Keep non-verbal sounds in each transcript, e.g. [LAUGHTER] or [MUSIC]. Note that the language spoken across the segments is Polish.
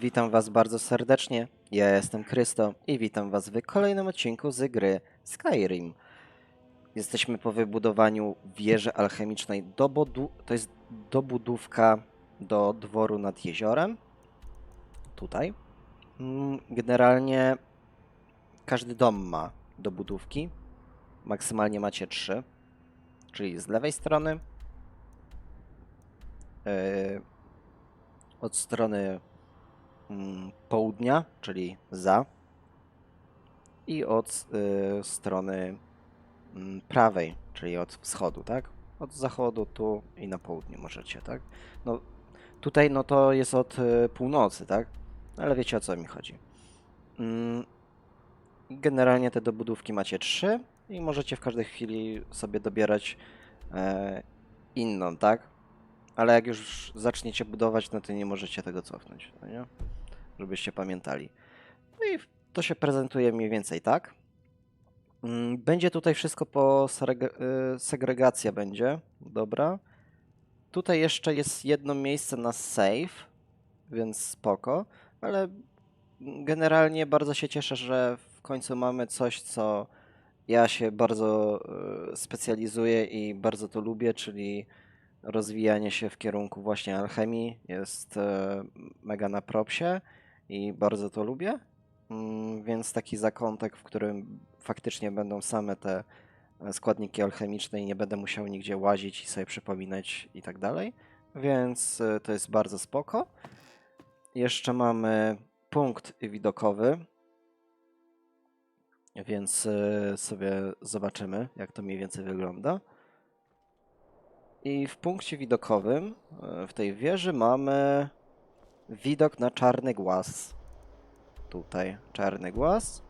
Witam Was bardzo serdecznie. Ja jestem Krysto i witam Was w kolejnym odcinku z gry Skyrim. Jesteśmy po wybudowaniu wieży alchemicznej. To jest dobudówka do dworu nad jeziorem. Tutaj. Mm, Generalnie każdy dom ma dobudówki. Maksymalnie macie trzy. Czyli z lewej strony. yy, od strony południa, czyli za, i od y, strony mm, prawej, czyli od wschodu, tak? Od zachodu tu i na południu możecie, tak? No tutaj no to jest od y, północy, tak? Ale wiecie o co mi chodzi. Mm, generalnie te dobudówki macie trzy i możecie w każdej chwili sobie dobierać e, inną, tak? Ale jak już zaczniecie budować, no to nie możecie tego cofnąć, no nie? Żebyście pamiętali. No i to się prezentuje mniej więcej tak. Mm, Będzie tutaj wszystko po y, segregacja będzie, dobra. Tutaj jeszcze jest jedno miejsce na save, więc spoko, ale generalnie bardzo się cieszę, że w końcu mamy coś, co ja się bardzo y, specjalizuję i bardzo to lubię, czyli rozwijanie się w kierunku właśnie alchemii jest e, mega na propsie i bardzo to lubię. Mm, Więc taki zakątek, w którym faktycznie będą same te e, składniki alchemiczne i nie będę musiał nigdzie łazić i sobie przypominać i tak dalej. Więc e, to jest bardzo spoko. Jeszcze mamy punkt widokowy. Więc e, sobie zobaczymy, jak to mniej więcej wygląda. I w punkcie widokowym w tej wieży mamy widok na czarny głaz. Tutaj czarny głaz.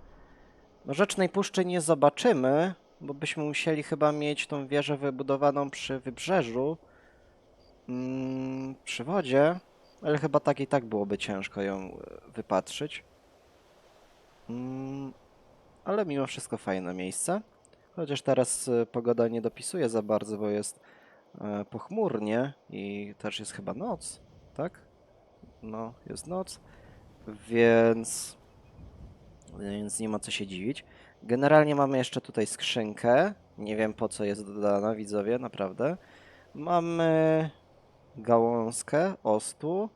No Rzecznej Puszczy nie zobaczymy, bo byśmy musieli chyba mieć tą wieżę wybudowaną przy wybrzeżu, mm, przy wodzie, ale chyba tak i tak byłoby ciężko ją e, wypatrzyć. Mm, ale mimo wszystko fajne miejsce. Chociaż teraz e, pogoda nie dopisuje za bardzo, bo jest e, pochmurnie i też jest chyba noc, tak? No, jest noc, więc, więc nie ma co się dziwić. Generalnie mamy jeszcze tutaj skrzynkę. Nie wiem po co jest dodana, widzowie, naprawdę. Mamy gałązkę ostu.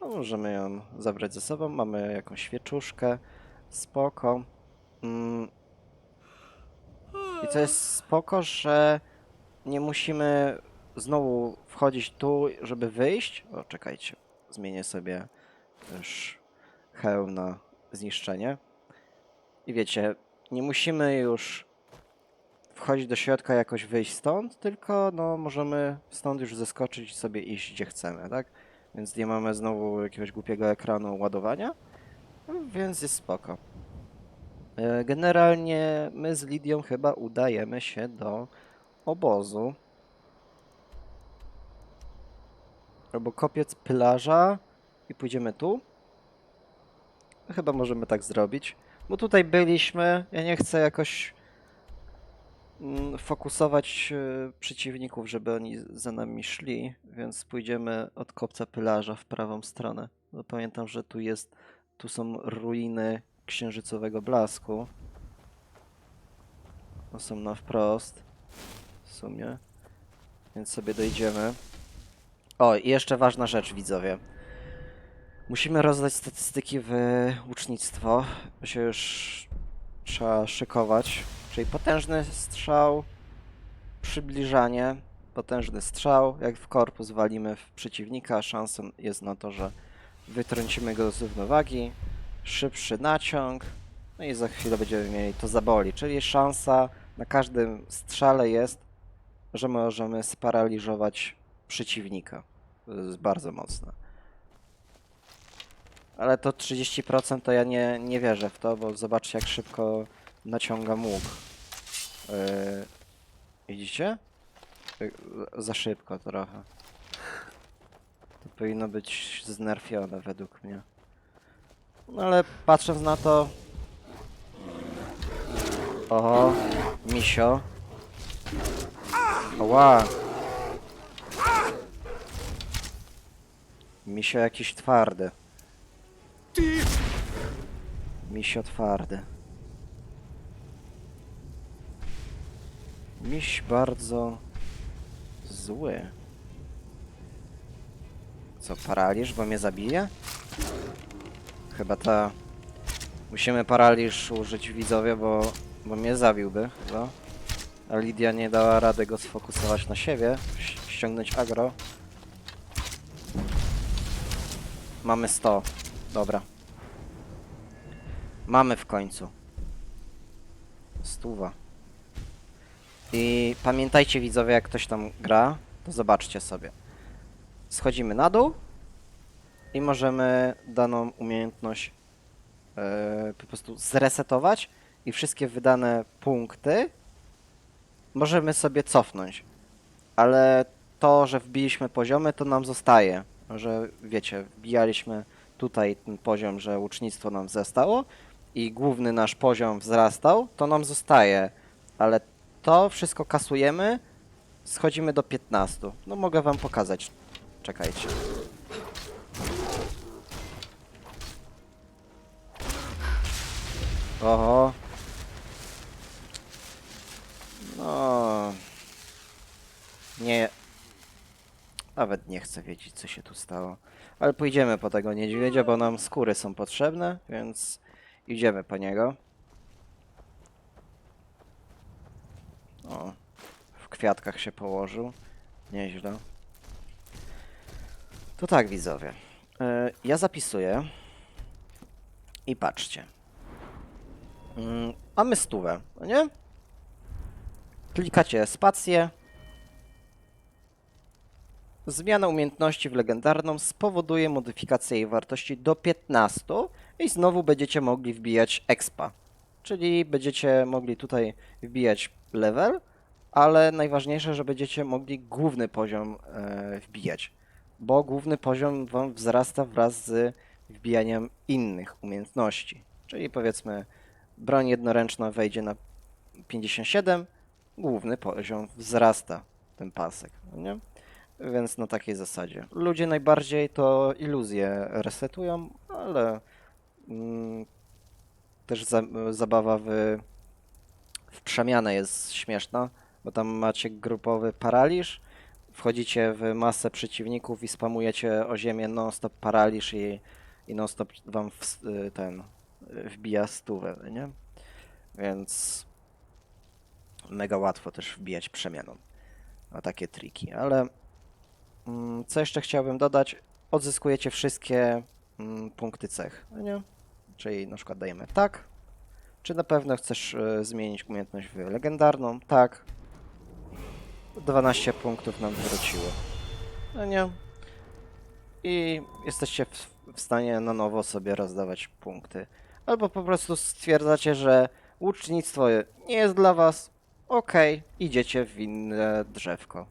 No, możemy ją zabrać ze sobą. Mamy jakąś świeczuszkę. Spoko. Mm. I co jest spoko, że nie musimy znowu wchodzić tu, żeby wyjść. O, czekajcie. Zmienię sobie też hełm na zniszczenie. I wiecie, nie musimy już wchodzić do środka, jakoś wyjść stąd, tylko no, możemy stąd już zeskoczyć i sobie iść gdzie chcemy, tak? Więc nie mamy znowu jakiegoś głupiego ekranu ładowania, więc jest spoko. E, Generalnie my z Lidią chyba udajemy się do obozu. Albo kopiec plaża i pójdziemy tu. Chyba możemy tak zrobić. Bo tutaj byliśmy. Ja nie chcę jakoś mm, fokusować e, przeciwników, żeby oni za nami szli, więc pójdziemy od kopca pylarza w prawą stronę. Bo pamiętam, że tu jest, tu są ruiny księżycowego blasku. To są na wprost. W sumie. Więc sobie dojdziemy. O, i jeszcze ważna rzecz, widzowie. Musimy rozdać statystyki w łucznictwo. bo się już trzeba szykować. Czyli potężny strzał, przybliżanie, potężny strzał. Jak w korpus walimy w przeciwnika, szansą jest na to, że wytrącimy go z równowagi. Szybszy naciąg. No i za chwilę będziemy mieli to zaboli. Czyli szansa na każdym strzale jest, że możemy sparaliżować przeciwnika. To jest bardzo mocne. Ale to 30% to ja nie, nie wierzę w to, bo zobaczcie jak szybko naciągam łuk. Yy, widzicie? Yy, Za szybko trochę. To powinno być znerfione według mnie. No ale patrząc na to... Oho, misio. Oła. Misio jakiś twardy. Misio twardy. Miś bardzo zły. Co, paraliż, bo mnie zabije? Chyba ta... Musimy paraliż użyć widzowie, bo, bo mnie zabiłby chyba. A Lidia nie dała rady go sfokusować na siebie, ściągnąć agro. Mamy 100. Dobra. Mamy w końcu. Stuwa. I pamiętajcie widzowie, jak ktoś tam gra, to zobaczcie sobie. Schodzimy na dół i możemy daną umiejętność e, po prostu zresetować i wszystkie wydane punkty możemy sobie cofnąć. Ale to, że wbiliśmy poziomy, to nam zostaje. Że wiecie, wbijaliśmy tutaj ten poziom, że łucznictwo nam wzrastało i główny nasz poziom wzrastał, to nam zostaje. Ale to wszystko kasujemy, schodzimy do 15. No mogę wam pokazać. Czekajcie. Oho. No. Nie. Nawet nie chcę wiedzieć, co się tu stało. Ale pójdziemy po tego niedźwiedzia, bo nam skóry są potrzebne, więc idziemy po niego. O, w kwiatkach się położył. Nieźle. To tak, widzowie. E, Ja zapisuję. I patrzcie. Mm, Mamy stówę, no nie? Klikacie spację. Zmiana umiejętności w legendarną spowoduje modyfikację jej wartości do 15 i znowu będziecie mogli wbijać expa. Czyli będziecie mogli tutaj wbijać level, ale najważniejsze, że będziecie mogli główny poziom e, wbijać, bo główny poziom wam wzrasta wraz z wbijaniem innych umiejętności. Czyli powiedzmy broń jednoręczna wejdzie na 57, główny poziom wzrasta ten pasek, no nie? Więc na takiej zasadzie. Ludzie najbardziej to iluzje resetują, ale mm, też za, zabawa w, w przemianę jest śmieszna, bo tam macie grupowy paraliż, wchodzicie w masę przeciwników i spamujecie o ziemię non-stop paraliż i, i non-stop wam w, ten y, wbija stówę, nie? Więc mega łatwo też wbijać przemianą. Na takie triki, ale co jeszcze chciałbym dodać? Odzyskujecie wszystkie mm, punkty cech, nie? Czyli na przykład dajemy tak. Czy na pewno chcesz e, zmienić umiejętność w legendarną? Tak. 12 punktów nam wróciło. No nie. I jesteście w, stanie na nowo sobie rozdawać punkty. Albo po prostu stwierdzacie, że łucznictwo nie jest dla was. Okej, idziecie w inne drzewko.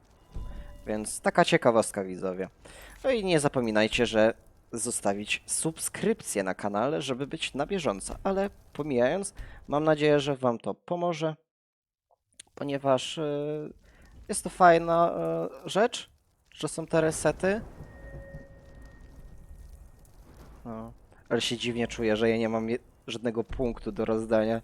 Więc taka ciekawostka widzowie. No i nie zapominajcie, że zostawić subskrypcję na kanale, żeby być na bieżąco. Ale pomijając, mam nadzieję, że Wam to pomoże, ponieważ y, jest to fajna y, rzecz, że są te resety. No, ale się dziwnie czuję, że ja nie mam żadnego punktu do rozdania.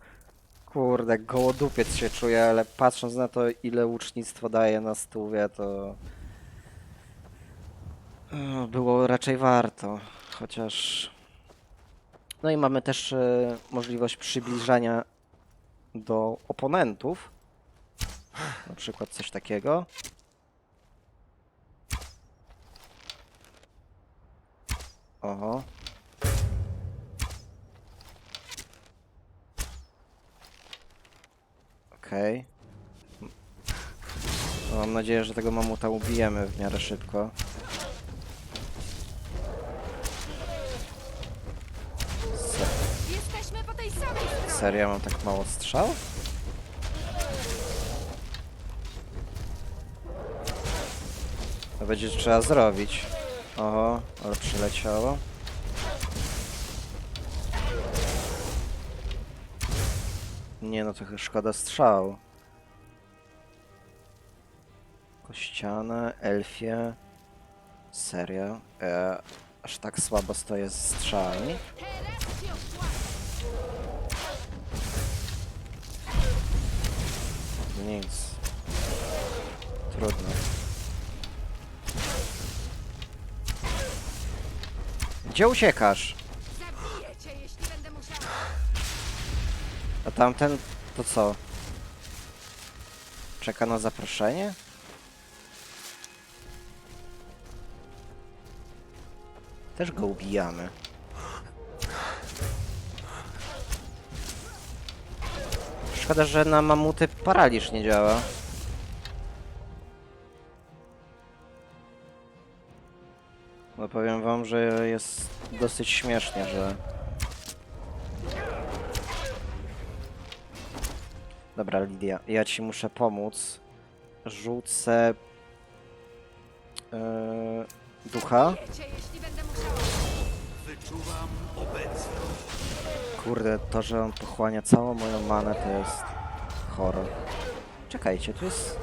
Kurde, gołodupiec się czuję, ale patrząc na to, ile łucznictwo daje na stówie, to było raczej warto. Chociaż. No i mamy też e, możliwość przybliżania do oponentów. Na przykład coś takiego. Oho. Okej. No, Mam nadzieję, że tego mamuta ubijemy w miarę szybko. Serio mam tak mało strzał? To będzie trzeba zrobić. Oho, ale przyleciało. Nie no, trochę szkoda strzał. Kościane, elfie. Serio? Aż tak słabo stoję z strzałami? Nic. Trudno. Gdzie uciekasz? Zabiję cię, jeśli będę. A tamten to co? Czeka na zaproszenie? Też go ubijamy. Szkoda, że na mamuty paraliż nie działa. No powiem wam, że jest dosyć śmiesznie, że Dobra, Lidia, ja ci muszę pomóc. Rzucę. Yy, ducha. Wyczuwam obecność. Kurde, to, że on pochłania całą moją manę, to jest horror. Czekajcie, tu jest.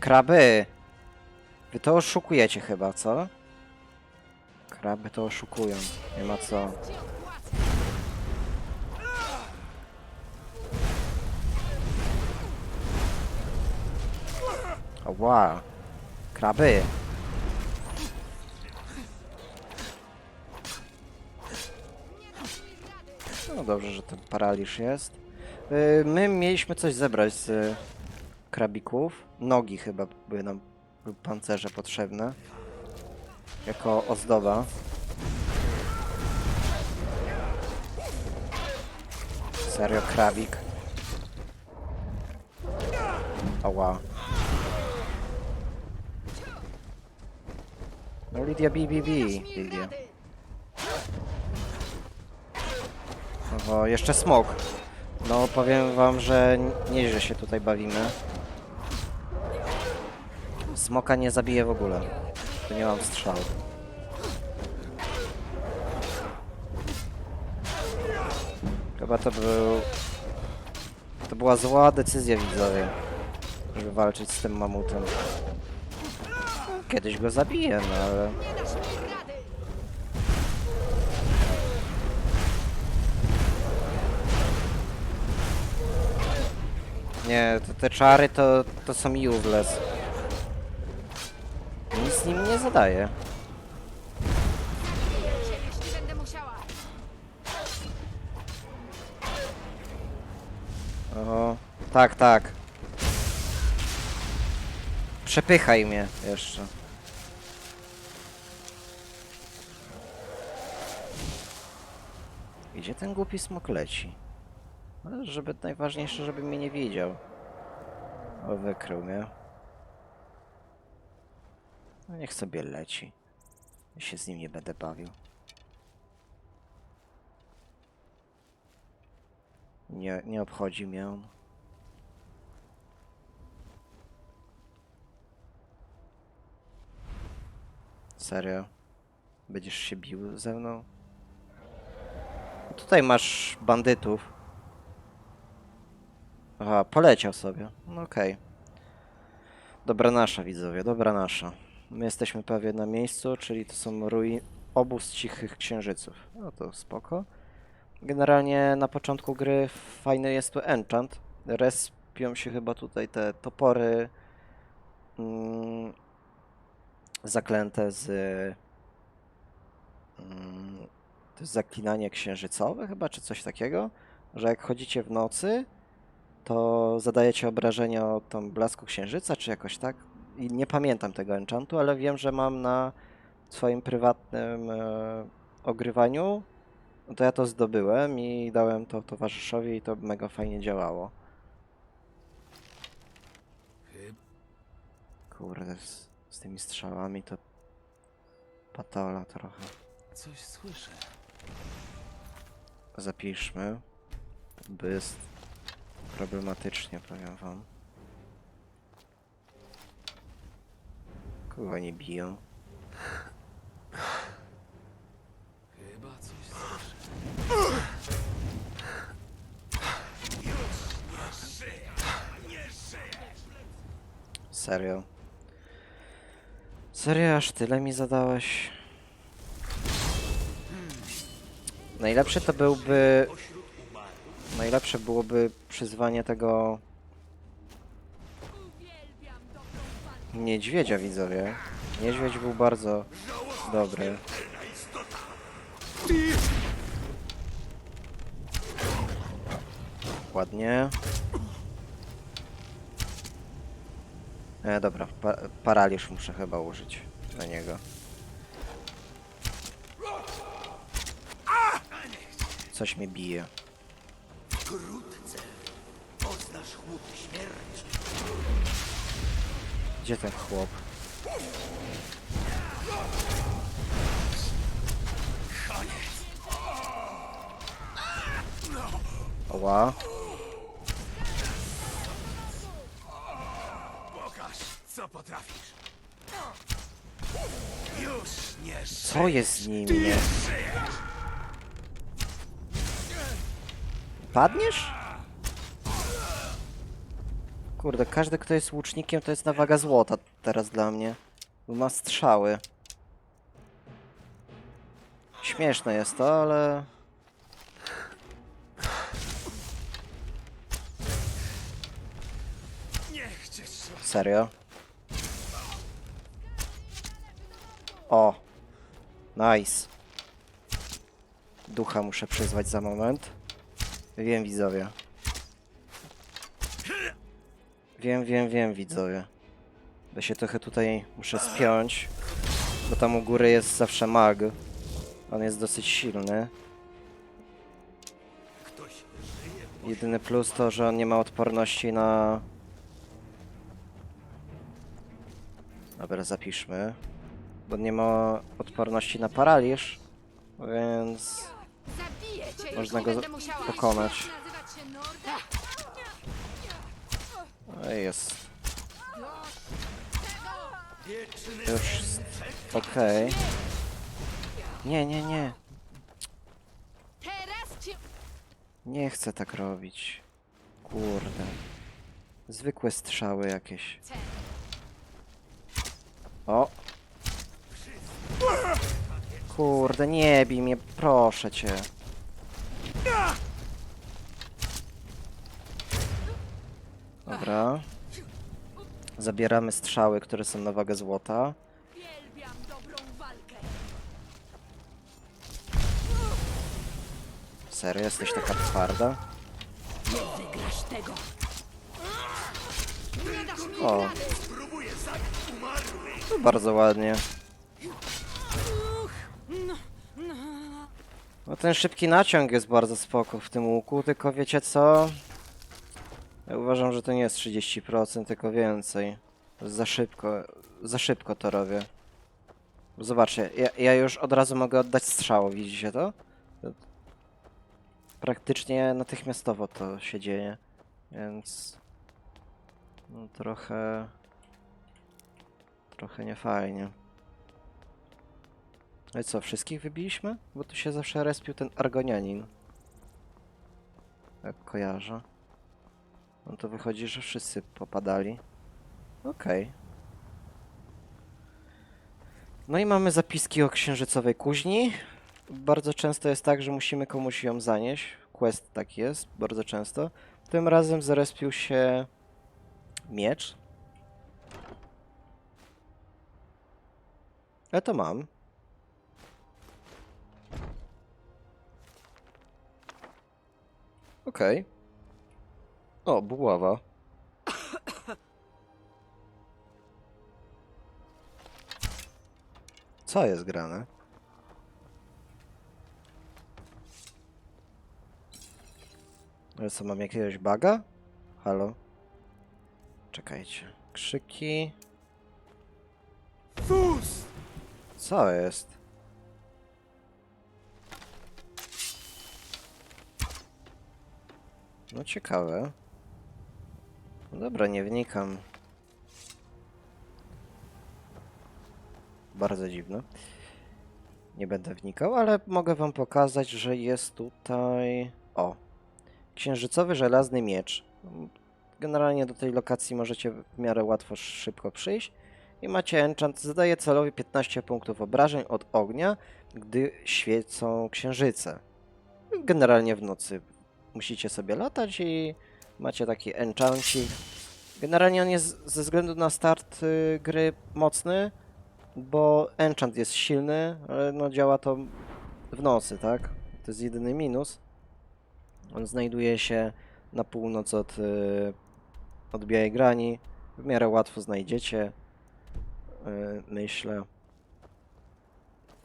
Kraby! Wy to oszukujecie chyba, co? Kraby to oszukują. Nie ma co. Odpłacę. Ła! Kraby! No dobrze, że ten paraliż jest. Y, My mieliśmy coś zebrać z y, krabików. Nogi chyba były nam pancerze potrzebne. Jako ozdoba. Serio, krabik. Ała. No Lidia BBB. Lidia. rady. Oho, jeszcze smok. No powiem wam, że nieźle się tutaj bawimy. Smoka nie zabiję w ogóle. Tu nie mam strzału. Chyba to był... To była zła decyzja widzowie. Żeby walczyć z tym mamutem. Kiedyś go zabiję, no ale... Nie te czary to, to są useless. Z nim nie musiała. Oho. Tak, tak. Przepychaj mnie jeszcze. Gdzie ten głupi smok leci? Ale żeby najważniejsze, żeby mnie nie widział. O, wykrył mnie. No niech sobie leci. Ja się z nim nie będę bawił. Nie, nie obchodzi mnie on. Serio? Będziesz się bił ze mną? Tutaj masz bandytów. Aha, poleciał sobie. No okej. Dobra nasza, widzowie, dobra nasza. My jesteśmy prawie na miejscu, czyli to są ruin... obóz cichych księżyców. No to spoko. Generalnie na początku gry fajny jest tu enchant. Respią się chyba tutaj te topory mm, zaklęte z mm, to jest zaklinanie księżycowe chyba, czy coś takiego, że jak chodzicie w nocy, to zadajecie obrażenia od tam blasku księżyca, czy jakoś tak. I nie pamiętam tego enchantu, ale wiem, że mam na swoim prywatnym e, ogrywaniu no to ja to zdobyłem i dałem to towarzyszowi i to mega fajnie działało. Kurde, z, z tymi strzałami to patola trochę. Coś słyszę. Zapiszmy, bo jest problematycznie, powiem wam. Chyba nie biją. Chyba coś Serio? Serio, aż tyle mi zadałeś? Najlepsze to byłby... Najlepsze byłoby przyzwanie tego niedźwiedzia, widzowie. Niedźwiedź był bardzo dobry. Ładnie. E, dobra, pa paraliż muszę chyba użyć na niego. Coś mnie bije. Gdzie ten chłop? Oła. Pokaż, co potrafisz. Już nie Co jest z nim, nie? Padniesz? Kurde, każdy kto jest łucznikiem to jest na waga złota teraz dla mnie. Bo ma strzały. Śmieszne jest to, ale... Serio? O! Nice. Ducha muszę przyzwać za moment. Wiem, widzowie. Wiem, wiem, wiem, widzowie. Bo się trochę tutaj muszę spiąć. Bo tam u góry jest zawsze mag. On jest dosyć silny. Jedyny plus to, że on nie ma odporności na... Dobra, zapiszmy. Bo nie ma odporności na paraliż, więc Można go pokonać. I jest już okej. Nie, nie, nie. Cię... Nie chcę tak robić. Kurde. Zwykłe strzały jakieś. O! Kurde, nie bij mnie, proszę cię. Dobra. Zabieramy strzały, które są na wagę złota. Serio, jesteś taka twarda? Wygrasz tego. Nie dasz mi O. No, bardzo ładnie. No ten szybki naciąg jest bardzo spoko w tym łuku, tylko wiecie co? Ja uważam, że to nie jest 30%, tylko więcej. Za szybko, za szybko to robię. Zobaczcie, ja, ja już od razu mogę oddać strzał, widzicie to? Praktycznie natychmiastowo to się dzieje, więc... No trochę... Trochę niefajnie. No i co, wszystkich wybiliśmy? Bo tu się zawsze respił ten Argonianin. Jak kojarzę. No to wychodzi, że wszyscy popadali. Okej. No i mamy zapiski o księżycowej kuźni. Bardzo często jest tak, że musimy komuś ją zanieść. Quest tak jest, bardzo często. Tym razem zarespił się miecz. Ja to mam. Okej. O, buława. Co jest grane? Ale co, mam jakiegoś baga? Halo? Czekajcie. Krzyki. Fus! Co jest? No ciekawe. Dobra, nie wnikam. Bardzo dziwne. Nie będę wnikał, ale mogę wam pokazać, że jest tutaj... O! Księżycowy żelazny miecz. generalnie do tej lokacji możecie w miarę łatwo, szybko przyjść. I macie enchant, zadaje celowi 15 punktów obrażeń od ognia, gdy świecą księżyce. Generalnie w nocy musicie sobie latać i macie taki enchantik. Generalnie on jest ze względu na start y, gry mocny, bo enchant jest silny, ale no działa to w nocy, tak? To jest jedyny minus. On znajduje się na północ od, y, od Białej Grani. W miarę łatwo znajdziecie, y, myślę.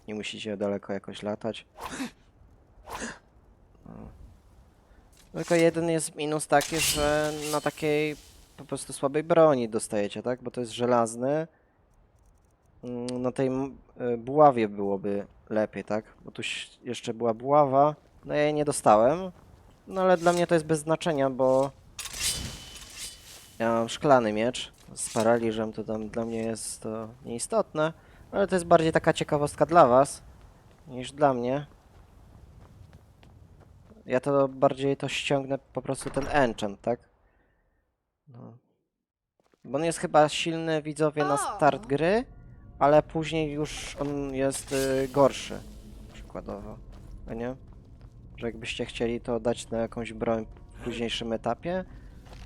Nie musicie daleko jakoś latać. No. [LAUGHS] Tylko jeden jest minus taki, że na takiej po prostu słabej broni dostajecie, tak? Bo to jest żelazny. Mm, Na tej y, buławie byłoby lepiej, tak? Bo tu jeszcze była buława. No ja jej nie dostałem. No ale dla mnie to jest bez znaczenia, bo ja mam szklany miecz z paraliżem, to tam dla mnie jest to nieistotne, ale to jest bardziej taka ciekawostka dla was niż dla mnie. Ja to bardziej to ściągnę po prostu ten enchant, tak? No. Bo on jest chyba silny widzowie na start gry, ale później już on jest y, gorszy. Przykładowo. A nie? Że jakbyście chcieli to dać na jakąś broń w późniejszym etapie,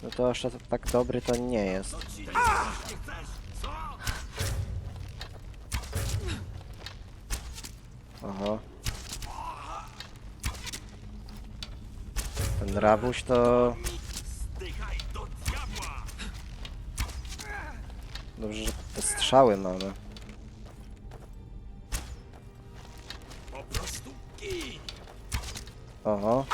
no to aż tak dobry to nie jest. Oho. Ten rabuś to... Dobrze, że te strzały mamy. Oho.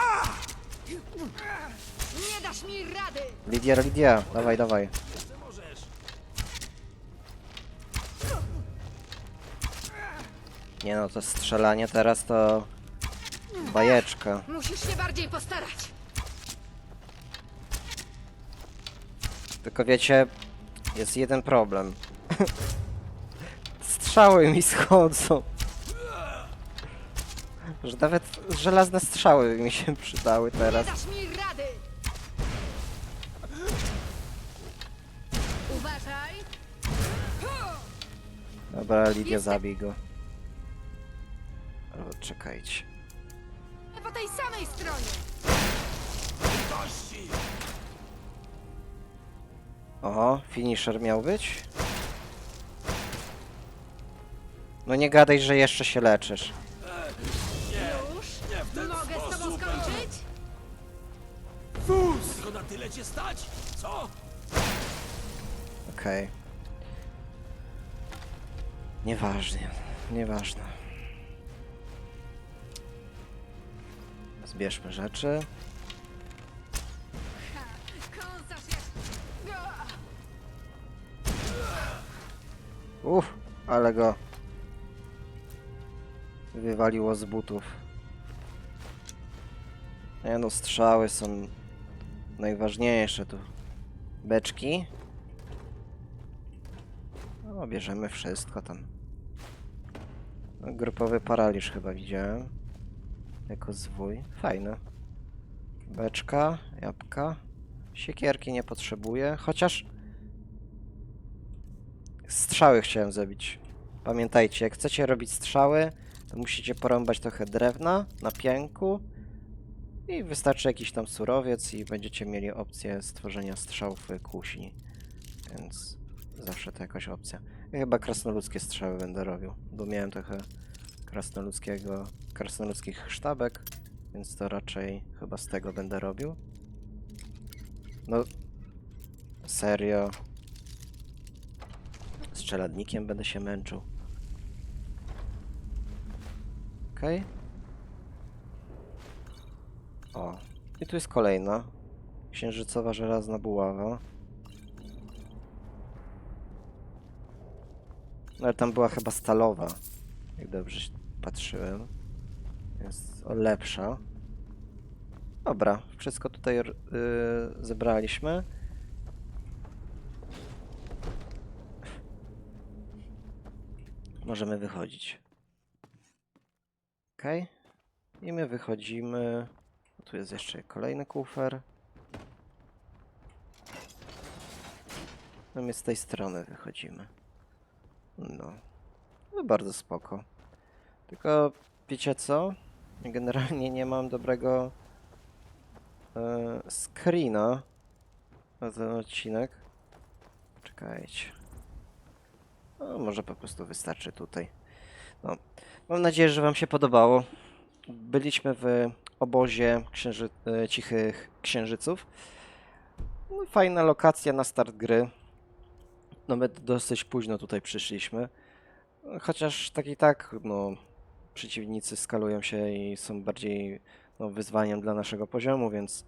Nie dasz mi rady! Lidia, Lidia, dawaj, dawaj. Nie no, to strzelanie teraz to... Bajeczka. Musisz się bardziej postarać! Tylko wiecie, jest jeden problem. Strzały mi schodzą. Że nawet żelazne strzały mi się przydały Nie teraz. dasz mi rady! Uważaj! Dobra, Lidia, zabij go. O, czekajcie. Samej stronie! Dości! Oho, finisher miał być? No nie gadaj, że jeszcze się leczysz. Już? Mogę z tobą skończyć? Fus! Tylko na tyle cię stać? Co? Okej. Nieważne, nieważne. Zbierzmy rzeczy. Uff, ale go wywaliło z butów. Nie no, strzały są najważniejsze tu. Beczki. No, bierzemy wszystko tam. Grupowy paraliż chyba widziałem. Jako zwój. Fajne. Beczka, jabłka. Siekierki nie potrzebuję, chociaż Strzały chciałem zrobić. Pamiętajcie, jak chcecie robić strzały, to musicie porąbać trochę drewna na pianku i wystarczy jakiś tam surowiec i będziecie mieli opcję stworzenia strzałów kuśni. Więc zawsze to jakaś opcja. Ja chyba krasnoludzkie strzały będę robił, bo miałem trochę krasnoludzkiego, krasnoludzkich sztabek, więc to raczej chyba z tego będę robił. No, serio, z czeladnikiem będę się męczył. Okej. O, i tu jest kolejna. Księżycowa żelazna buława. No ale tam była chyba stalowa, jak dobrze się patrzyłem. Jest lepsza. Dobra, wszystko tutaj r- y, zebraliśmy. Możemy wychodzić. Ok. I my wychodzimy. Tu jest jeszcze kolejny kufer. No my z tej strony wychodzimy. No. No bardzo spoko. Tylko wiecie co? [LAUGHS] Generalnie nie mam dobrego e, screena na ten odcinek. Czekajcie. No, może po prostu wystarczy tutaj. No. Mam nadzieję, że Wam się podobało. Byliśmy w obozie księży e, cichych księżyców. No, fajna lokacja na start gry. No my dosyć późno tutaj przyszliśmy. Chociaż tak i tak, no, przeciwnicy skalują się i są bardziej no, wyzwaniem dla naszego poziomu, więc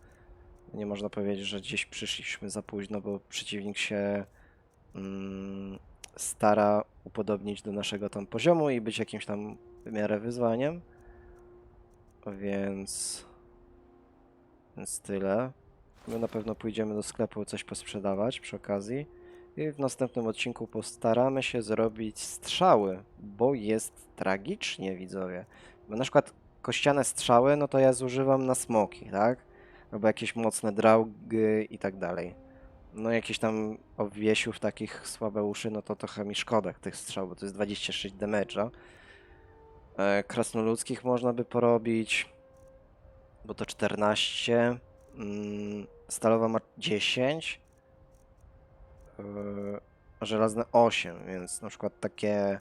nie można powiedzieć, że gdzieś przyszliśmy za późno, bo przeciwnik się mm, stara upodobnić do naszego tam poziomu i być jakimś tam w miarę wyzwaniem. Więc. Więc tyle. My na pewno pójdziemy do sklepu coś posprzedawać przy okazji. I w następnym odcinku postaramy się zrobić strzały, bo jest tragicznie, widzowie. Bo na przykład kościane strzały, no to ja zużywam na smoki, tak? Albo jakieś mocne draugy i tak dalej. No jakieś tam obwiesiów takich słabe uszy, no to trochę mi szkoda tych strzał, bo to jest 26 damage'a. E, krasnoludzkich można by porobić, bo to 14. Mm, stalowa ma 10. A żelazne 8, więc na przykład takie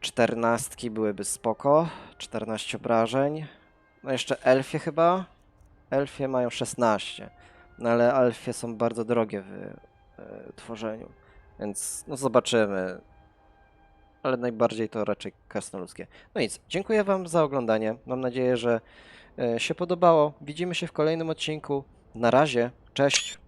14 byłyby spoko. 14 obrażeń. No jeszcze elfie chyba. Elfie mają 16. No ale elfie są bardzo drogie w e, tworzeniu. Więc no zobaczymy. Ale najbardziej to raczej krasnoludzkie. No nic, dziękuję Wam za oglądanie. Mam nadzieję, że e, się podobało. Widzimy się w kolejnym odcinku. Na razie, cześć.